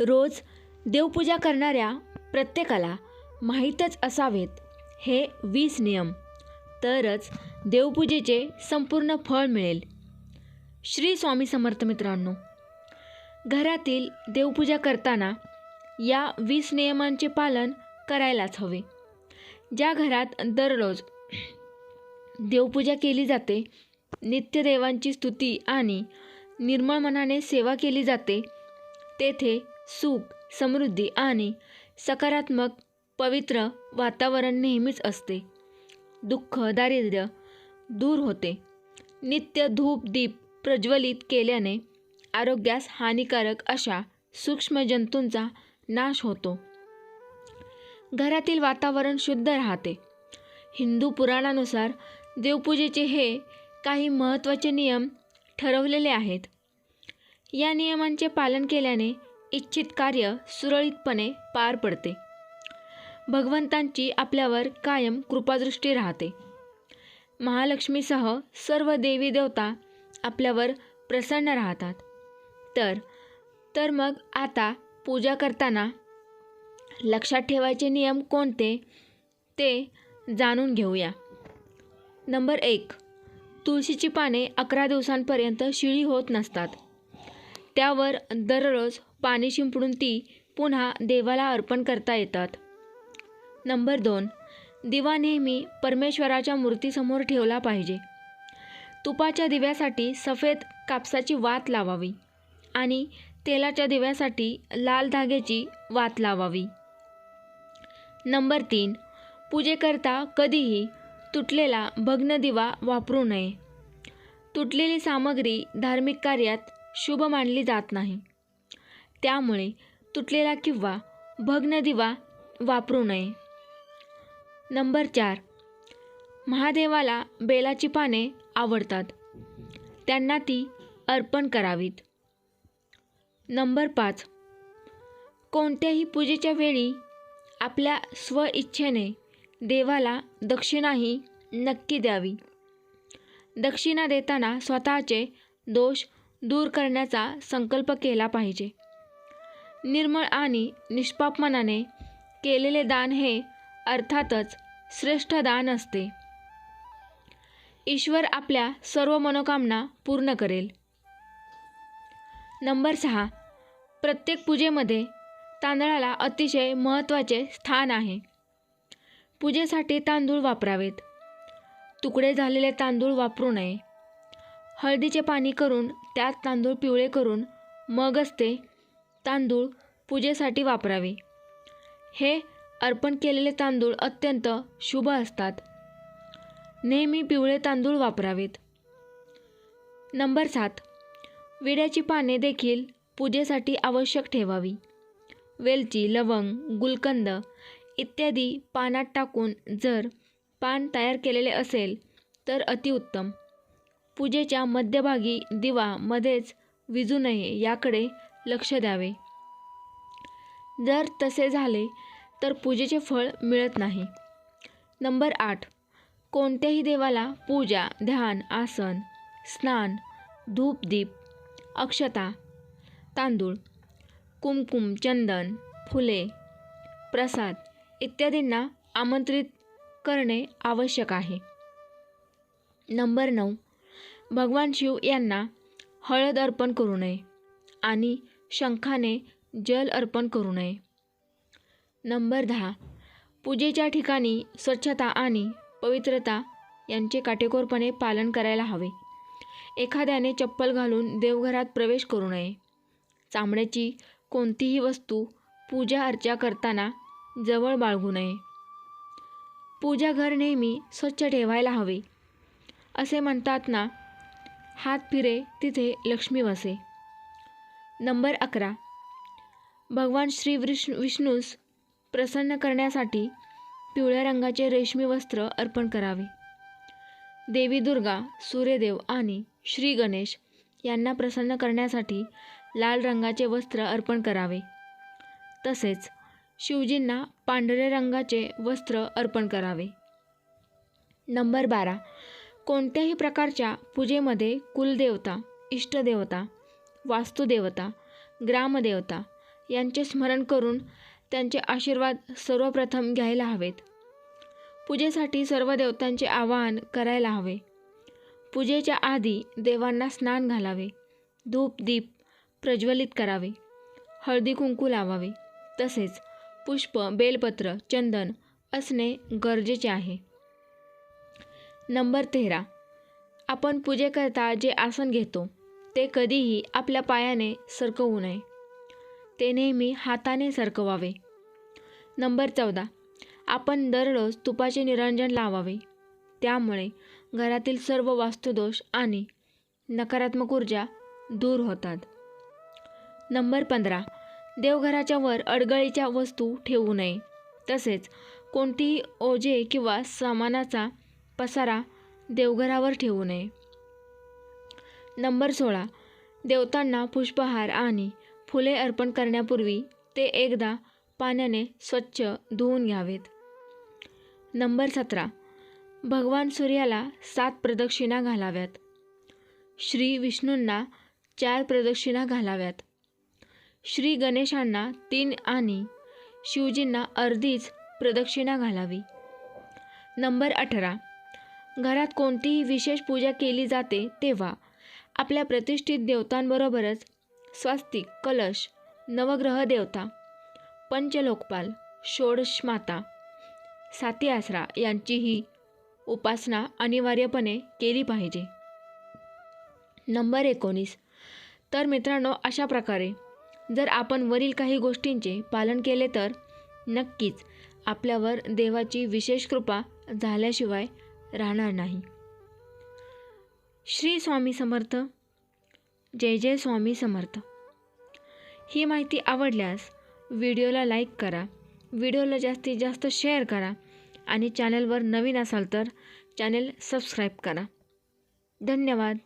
रोज देवपूजा करणाऱ्या प्रत्येकाला माहीतच असावेत हे वीस नियम. तरच देवपूजेचे संपूर्ण फळ मिळेल. श्री स्वामी समर्थ मित्रांनो घरातील देवपूजा करताना या वीस नियमांचे पालन करायलाच हवे. ज्या घरात दररोज देवपूजा केली जाते नित्यदेवांची स्तुती आणि निर्मळ मनाने सेवा केली जाते तेथे सुख समृद्धी आणि सकारात्मक पवित्र वातावरण नेहमीच असते. दुःख दारिद्र्य दूर होते. नित्य धूप दीप प्रज्वलित केल्याने आरोग्यास हानिकारक अशा सूक्ष्म जंतूंचा नाश होतो. घरातील वातावरण शुद्ध राहते. हिंदू पुराणानुसार देवपूजेचे हे काही महत्त्वाचे नियम ठरवलेले आहेत. या नियमांचे पालन केल्याने इच्छित कार्य सुरळीतपणे पार पडते. भगवंतांची आपल्यावर कायम कृपादृष्टी राहते. महालक्ष्मीसह सर्व देवी देवता आपल्यावर प्रसन्न राहतात. तर तर मग आता पूजा करताना लक्षात ठेवायचे नियम कोणते ते जाणून घेऊया. नंबर एक तुळशीची पाने अकरा दिवसांपर्यंत शिळी होत नसतात. त्यावर दररोज पाणी शिंपडून ती पुन्हा देवाला अर्पण करता येतात. नंबर दोन. दिवा नेहमी परमेश्वराच्या मूर्तीसमोर ठेवला पाहिजे. तुपाच्या दिव्यासाठी सफेद कापसाची वात लावावी आणि तेलाच्या दिव्यासाठी लाल धाग्याची वात लावावी. नंबर तीन. पूजेकरता कधीही तुटलेला भग्न दिवा वापरू नये. तुटलेली सामग्री धार्मिक कार्यात शुभ मानली जात नाही. त्यामुळे तुटलेला किंवा भग्न दिवा वापरू नये. नंबर चार. महादेवाला बेलाची पाने आवडतात. त्यांना ती अर्पण करावीत. नंबर पाच. कोणत्याही पूजेच्या वेळी आपल्या स्वइच्छेने देवाला दक्षिणाही नक्की द्यावी. दक्षिणा देताना स्वतःचे दोष दूर करण्याचा संकल्प केला पाहिजे. निर्मळ आणि निष्पाप मनाने केलेले दान हे अर्थातच श्रेष्ठ दान असते. ईश्वर आपल्या सर्व मनोकामना पूर्ण करेल. नंबर सहा. प्रत्येक पूजेमध्ये तांदळाला अतिशय महत्त्वाचे स्थान आहे. पूजेसाठी तांदूळ वापरावेत. तुकडे झालेले तांदूळ वापरू नये. हळदीचे पाणी करून त्यात तांदूळ पिवळे करून मगच ते तांदूळ पूजेसाठी वापरावे. हे अर्पण केलेले तांदूळ अत्यंत शुभ असतात. नेहमी पिवळे तांदूळ वापरावेत. नंबर सात. विड्याची पाने देखील पूजेसाठी आवश्यक ठेवावी. वेलची लवंग गुलकंद इत्यादी पानात टाकून जर पान तयार केलेले असेल तर अतिउत्तम पूजेच्या मध्यभागी दिवा मध्येच विजू नये याकडे लक्ष द्यावे. जर तसे झाले तर पूजेचे फळ मिळत नाही. नंबर आठ. कोणत्याही देवाला पूजा ध्यान आसन स्नान धूपदीप अक्षता तांदूळ कुमकुम चंदन फुले प्रसाद इत्यादींना आमंत्रित करणे आवश्यक आहे. नंबर नऊ. भगवान शिव यांना हळद अर्पण करू नये आणि शंखाने जल अर्पण करू नये. नंबर दहा. पूजेच्या ठिकाणी स्वच्छता आणि पवित्रता यांचे काटेकोरपणे पालन करायला हवे. एखाद्याने चप्पल घालून देवघरात प्रवेश करू नये. चामड्याची कोणतीही वस्तू पूजा अर्चा करताना जवळ बाळगू नये. पूजाघर नेहमी स्वच्छ ठेवायला हवे. असे म्हणतात ना हात फिरे तिथे लक्ष्मी वसे नंबर अकरा. भगवान श्री विष्णू विष्णूस प्रसन्न करण्यासाठी पिवळ्या रंगाचे रेशमी वस्त्र अर्पण करावे. देवी दुर्गा सूर्यदेव आणि श्री गणेश यांना प्रसन्न करण्यासाठी लाल रंगाचे वस्त्र अर्पण करावे. तसेच शिवजींना पांढरे रंगाचे वस्त्र अर्पण करावे. नंबर बारा. कोणत्याही प्रकारच्या पूजेमध्ये कुलदेवता इष्टदेवता वास्तुदेवता ग्रामदेवता यांचे स्मरण करून त्यांचे आशीर्वाद सर्वप्रथम घ्यायला हवेत. पूजेसाठी सर्व देवतांचे आवाहन करायला हवे. पूजेच्या आधी देवांना स्नान घालावे धूप दीप प्रज्वलित करावे हळदी कुंकू लावावे तसेच पुष्प बेलपत्र चंदन असणे गरजेचे आहे. नंबर तेरा. आपण पूजेकरता जे आसन घेतो ते कधीही आपल्या पायाने सरकवू नये. ते नेहमी हाताने सरकवावे. नंबर चौदा. आपण दररोज तुपाचे निरंजन लावावे. त्यामुळे घरातील सर्व वास्तुदोष आणि नकारात्मक ऊर्जा दूर होतात. नंबर पंधरा. देवघराच्या वर अडगळीच्या वस्तू ठेवू नये. तसेच कोणतीही ओझे किंवा सामानाचा पसारा देवघरावर ठेवू नये. नंबर सोळा. देवतांना पुष्पहार आणि फुले अर्पण करण्यापूर्वी ते एकदा पाण्याने स्वच्छ धुवून घ्यावेत. नंबर सतरा. भगवान सूर्याला सात प्रदक्षिणा घालाव्यात. श्री विष्णूंना चार प्रदक्षिणा घालाव्यात. श्री गणेशांना तीन आणि शिवजींना अर्धीच प्रदक्षिणा घालावी. नंबर अठरा. घरात कोणतीही विशेष पूजा केली जाते तेव्हा आपल्या प्रतिष्ठित देवतांबरोबरच स्वास्तिक कलश नवग्रह देवता पंचलोकपाल षोडश माता साती आसरा यांचीही उपासना अनिवार्यपणे केली पाहिजे. नंबर एकोणीस. तर मित्रांनो अशा प्रकारे जर आपण वरील काही गोष्टींचे पालन केले तर नक्कीच आपल्यावर देवाची विशेष कृपा झाल्याशिवाय राहणार नाही. श्री स्वामी समर्थ. जय जय स्वामी समर्थ. ही माहिती आवडल्यास व्हिडिओला लाईक करा व्हिडिओला जास्तीत जास्त शेअर करा आणि चॅनलवर नवीन असाल तर चॅनल सबस्क्राईब करा. धन्यवाद.